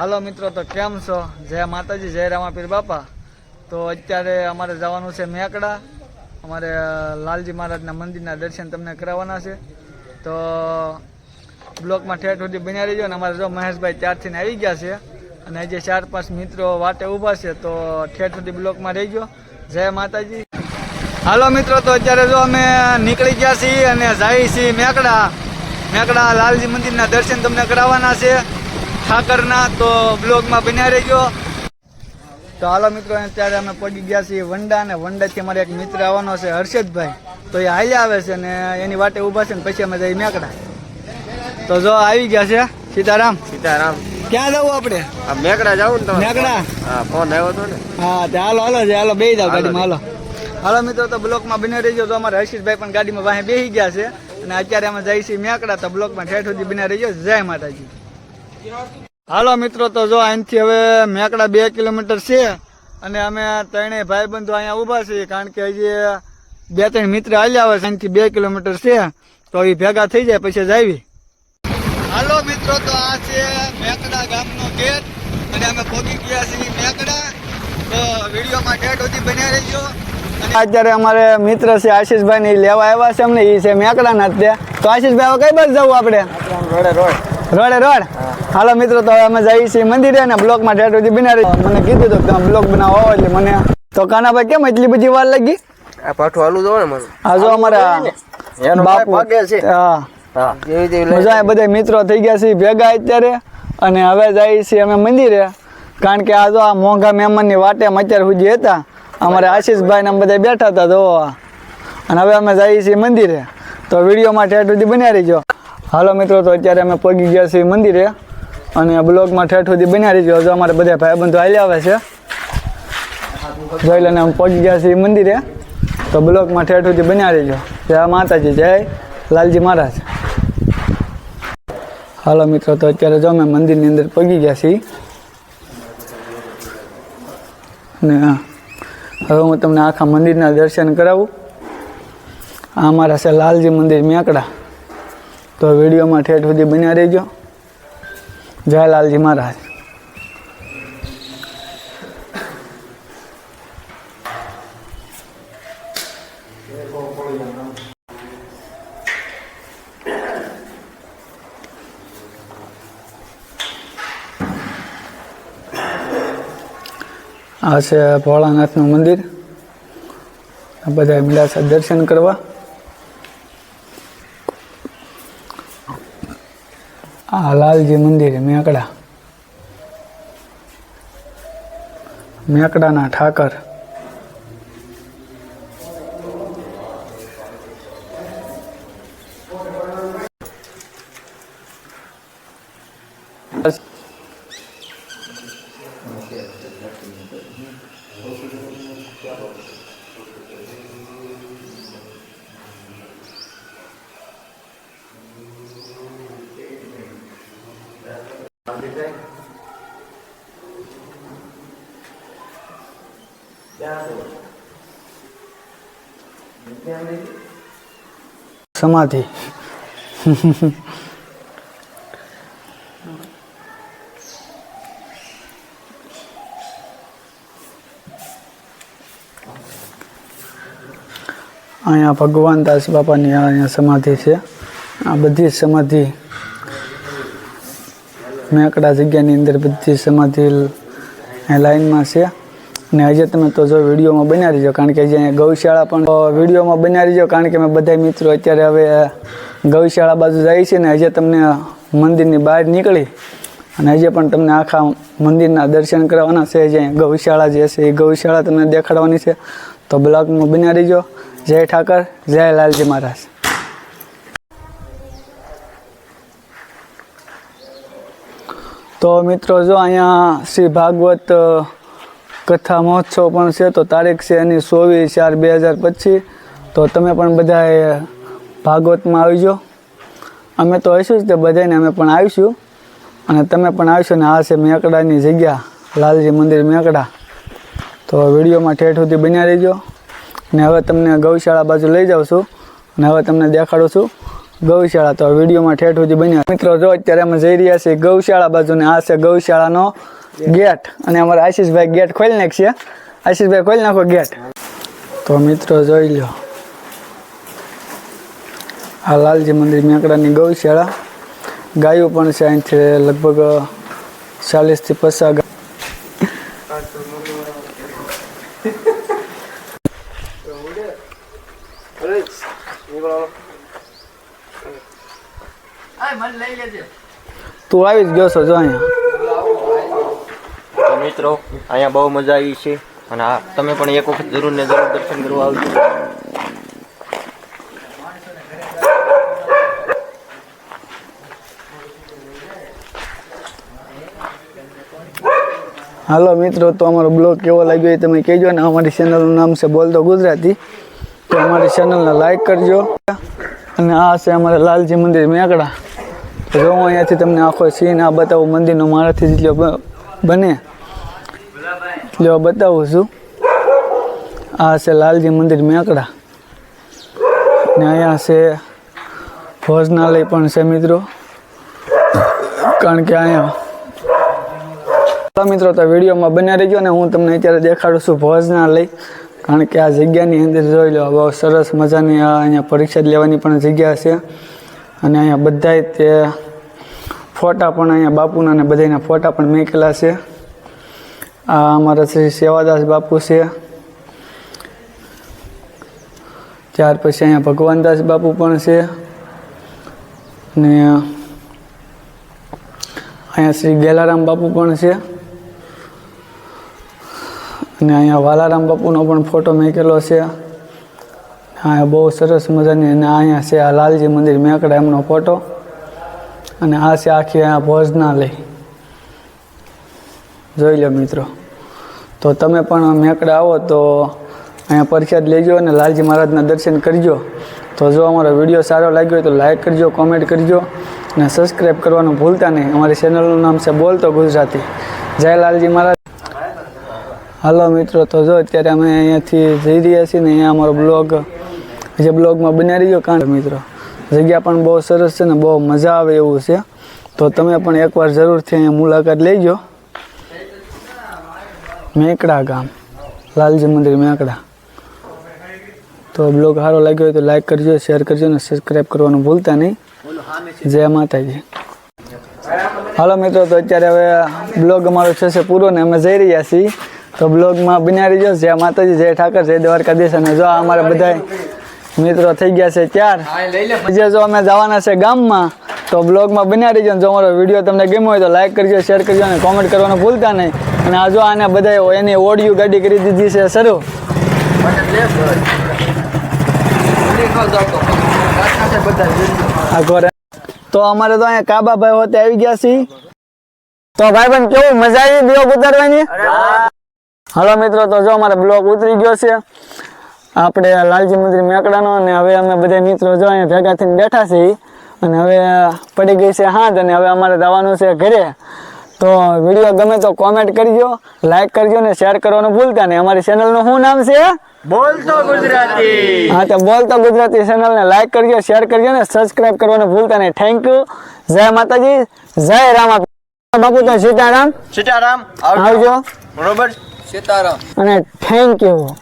હાલો મિત્રો, તો કેમ છો? જય માતાજી, જય રામાપીર બાપા. તો અત્યારે અમારે જવાનું છે મેકડા. અમારે લાલજી મહારાજના મંદિરના દર્શન તમને કરાવવાના છે. તો, બ્લોકમાં ઠેઠ સુધી બન્યા રહીજો અને અમારે જો મહેશભાઈ ત્યારથી આવી ગયા છે અને હજી ચાર પાંચ મિત્રો વાટે ઊભા છે, તો ઠેઠ સુધી બ્લોકમાં રહીજો. જય માતાજી. હાલો મિત્રો, તો અત્યારે જો અમે નીકળી ગયા છીએ અને જઈએ છીએ મેકડા. મેકડા લાલજી મંદિરના દર્શન તમને કરાવવાના છે. ઠાકરના તો બ્લોગમાં બન્યા રહેજો. તો હાલો મિત્રો અત્યારે અમે પડી ગયા છીએ વંડા અને વંડાથી અમારે એક મિત્ર આવવાનો છે હર્ષદભાઈ. તો એ હાલ્યા આવે છે ને એની વાટે ઊભા છે ને પછી અમે જઈ મેકડા. તો જો આવી ગયા છે સીતારામ. સીતારામ. ક્યાં જવું આપણે? આ મેકડા જવું ને મેકડા? હા ફોન આવ્યો હતો ને. હા તે હાલો હાલો છે હાલો બે જાવ ગાડીમાં હાલો. હાલો મિત્રો તો બ્લોકમાં બની રહીજો. તો અમારે હર્ષિતભાઈ પણ ગાડીમાં વાહે બેસી ગયા છે. અને અત્યારે અમે જઈએ છીએ મેકડા તો બ્લોકમાં ઠેઠ સુધી બની રહીજો. જય માતાજી. હાલો મિત્રો તો જો અહીંથી હવે મેકડા બે કિલોમીટર છે અને અમે ત્રણેય ભાઈબંધો અહીંયા ઊભા છીએ કારણ કે હજી બે ત્રણ મિત્ર હાલ્યા આવે છે અહીંથી બે કિલોમીટર છે તો એ ભેગા થઈ જાય પછી જાવી હાલો મિત્રો તો આ છે મેકડા ગામનો ગેટ અને અમે પહોંચી ગયા છીએ મેકડા. તો વિડીયોમાં ગેટ સુધી બન્યા રહેજો. અત્યારે અમારે મિત્ર છે આશીષભાઈ ને લેવા આવ્યા છે અમને એ છે મેકડા ના તે તો આશીષભાઈ હવે કઈ બાજુ જવું આપણે? રોડે રોડ. રોડે રોડ? હાલો મિત્રો તો હવે અમે જઈએ છીએ મંદિરે અને બ્લોકમાં ઠેઠ સુધી બિનારી. મને કીધું હતું કે બ્લોક બનાવો એટલે મને તો કાનાભાઈ કેમ એટલી બધી વાર લાગી? આ પાઠું હાલું દો ને મને આ જો અમારા એનો બાપુ. છે. હા. હા. મજા બધા મિત્રો થઈ ગયા છે ભેગા અત્યારે. અને હવે જઈએ છીએ અમે મંદિરે. કારણ કે આ જો આ મોંઘા મહેમાનની વાટે અમે અત્યાર સુધી હતા. અમારે આશીષભાઈ ને બધા બેઠા હતા તો અને હવે અમે જઈએ છીએ મંદિરે. તો વિડીયોમાં ઠેઠ સુધી બન્યા રહીજો હાલો મિત્રો તો અત્યારે અમે પગી ગયા છીએ મંદિરે. અને બ્લોગમાં ઠેઠ સુધી બન્યા રહીજો. જો અમારે બધા ભાઈબંધો હાલ્યા આવે છે. જોઈ લઈને અમે પહોંચી ગયા છીએ મંદિરે. તો બ્લોગમાં ઠેઠ સુધી બન્યા રહીજો. જય માતાજી જય લાલજી મહારાજ. હાલો મિત્રો તો અત્યારે જો અમે મંદિરની અંદર પગી ગયા છીએ. હા, હવે હું તમને આખા મંદિરના દર્શન કરાવું. આ અમારા છે લાલજી મંદિર મેકડા તો વિડીયોમાં ઠેઠ સુધી બન્યા રહેજો. જય લાલજી મહારાજ. આ છે ભોળાનાથનું મંદિર. બધા મળ્યા દર્શન કરવા. આ લાલજી મંદિર મેકડા મેકડાના ઠાકર સમાધિ અહીંયા ભગવાન દાસ બાપાની આ અહીંયા સમાધિ છે આ બધી સમાધિ મેકડા જગ્યાની અંદર બધી સમાધિ લાઈનમાં છે. ને આજે તમે તો જો વિડીયોમાં બન્યા રહીજો, કારણ કે અહીંયા ગૌશાળા પણ વિડીયોમાં બન્યા રહીજો, કારણ કે મેં બધા મિત્રો અત્યારે હવે ગૌશાળા બાજુ જાય છે ને આજે તમને મંદિરની બહાર નીકળી. અને આજે પણ તમને આખા મંદિરના દર્શન કરવાના છે, જે ગૌશાળા જે છે એ ગૌશાળા તમને દેખાડવાની છે. તો બ્લોગમાં બન્યા રહીજો. જય ઠાકર, જય લાલજી મહારાજ. તો મિત્રો, જો અહીંયા શ્રી ભાગવત કથા મહોત્સવ પણ છે, તો તારીખ છે એની ચોવીસ ચાર બે હજાર પચીસ. તો તમે પણ બધાએ ભાગવતમાં આવજો. અમે તો હશું જ તે બધાને અમે પણ આવીશું. અને તમે પણ આવશો ને આ છે મેકડાની જગ્યા, લાલજી મંદિર મેકડા. તો વિડીયોમાં ઠેઠ સુધી બન્યા રહેજો. ને હવે તમને ગૌશાળા બાજુ લઈ જાઉં છું. અને હવે તમને દેખાડું છું. ગૌશાળા તો વિડીયોમાં ઠેઠ સુધી બન્યા. મિત્રો, જો અત્યારે અમે જઈ રહ્યા છીએ ગૌશાળા બાજુ આ છે ગૌશાળાનો ગેટ અને અમારા આશીષભાઈ ગેટ ખોલી નાખશે. આશીષભાઈ, ખોલી નાખો ગેટ. તો મિત્રો, જોઈ લો. આ લાલજી મંદિર મેકડાની ગૌશાળા. ગાયો પણ છે અહીંથી લગભગ ચાલીસથી પચાસ તું આવી જ ગયો છો જો અહીંયા. મિત્રો અહીંયા બહુ મજા આવી છે. અને આ તમે પણ એક વખત જરૂર ને જરૂર દર્શન કરવા આવજો. હાલો મિત્રો તો અમારો બ્લોગ કેવો લાગ્યો એ તમે કહેજો અને અમારી ચેનલનું નામ છે બોલતો ગુજરાતી. તો અમારી ચેનલને લાઈક કરજો. અને આ છે અમારા લાલજી મંદિર મેકડા જો હું અહીંયાથી તમને આખો સીન આ બતાવું, મંદિરનો મારાથી જેટલો બને. એટલો બતાવું છું. આ છે લાલજી મંદિર મેકડા. ને અહીંયા છે ભોજનાલય પણ છે મિત્રો. કારણ કે અહીંયા મિત્રો, તો વિડીયોમાં બન્યા રહેજો ને હું તમને અત્યારે દેખાડું છું ભોજનાલય. કારણ કે આ જગ્યાની અંદર જોઈ લો બહુ સરસ મજાની અહીંયા પરીક્ષા લેવાની પણ જગ્યા છે. અને અહીંયા બધાય તે ફોટા પણ અહીંયા બાપુના ને બધાના ફોટા પણ મૂકેલા છે. આ અમારા શ્રી સેવાદાસ બાપુ છે. ત્યાર પછી અહીંયા ભગવાનદાસ બાપુ પણ છે. ને અહીંયા શ્રી ગેલારામ બાપુ પણ છે. અને અહીંયા વાલારામ બાપુનો પણ ફોટો મૂકેલો છે. અહીંયા બહુ સરસ મજાની અને અહીંયા છે આ લાલજી મંદિર, મેકડા એમનો ફોટો અને આ છે આખી અહીંયા ભોજનાલય. જોઈ લો મિત્રો. તો તમે પણ મેંકડા આવો તો અહીંયા પ્રસાદ લેજો અને લાલજી મહારાજના દર્શન કરજો. તો જો અમારો વીડિયો સારો લાગ્યો હોય તો લાઈક કરજો કોમેન્ટ કરજો અને સબસ્ક્રાઈબ કરવાનું ભૂલતા નહીં. અમારી ચેનલનું નામ છે બોલતો ગુજરાતી. જય લાલજી મહારાજ. હાલો મિત્રો, તો જો અત્યારે અમે અહીંયાથી જઈ રહ્યા છીએ ને અહીંયા અમારો બ્લોગ જે બ્લોગમાં બનાવી રહ્યો કારણ મિત્રો. જગ્યા પણ બહુ સરસ છે ને બહુ મજા આવે એવું છે. તો તમે પણ એકવાર જરૂરથી અહીંયા મુલાકાત લેજો. મેકડા ગામ. લાલજી મંદિર મેકડા. તો બ્લોગ સારો લાગ્યો હોય તો લાઈક કરજો શેર કરજો અને સબસ્ક્રાઈબ કરવાનું ભૂલતા નહીં. જય માતાજી. હાલો મિત્રો, તો અત્યારે હવે બ્લોગ અમારો થશે પૂરો ને અમે જઈ રહ્યા છીએ. તો બ્લોગમાં બન્યા રહીજો જય માતાજી, જય ઠાકર, જય દ્વારકાધીશ અને જો આ અમારા બધા મિત્રો થઈ ગયા છે ત્યાર. આજે જો અમે જવાના છે ગામમાં તો બ્લોગમાં બન્યા રહીજો જો અમારો વીડિયો તમને ગમ્યો હોય તો લાઈક કરજો શેર કરજો અને કોમેન્ટ કરવાનું ભૂલતા નહીં. અને આ જો આને બધા એની ઓડિયો ગાડી કરી દીધી છે શરૂ. તો. અમારે તો અહીંયા કાબાભાઈ હોતે આવી ગયા છીએ. તો ભાઈ બંધ કેવું? મજા આવી બ્લોગ ઉતારવાની? હાલો મિત્રો તો જો અમારે બ્લોગ ઉતરી ગયો છે. આપણે લાલજી મંદિર મેકડાનો અને હવે અમે બધા મિત્રો જો અહીંયા ભેગા થઈને બેઠા છીએ અને હવે પડી ગઈ છે હાથ અને હવે અમારે જવાનું છે ઘરે. તો વીડિયો ગમે તો કોમેન્ટ કરજો લાઈક કરજો ને શેર કરવાનું ભૂલતા નહીં. અમારી ચેનલનું શું નામ છે? બોલતો ગુજરાતી. હા તો બોલતો ગુજરાતી ચેનલને લાઈક કરજો શેર કરજો ને સબસ્ક્રાઇબ કરવાનું ભૂલતા નહીં. થેન્ક યુ જય માતાજી. જય રામા બાપુ તો સીતારામ. સીતારામ આવજો. બરોબર? સીતારામ. અને થેન્ક યુ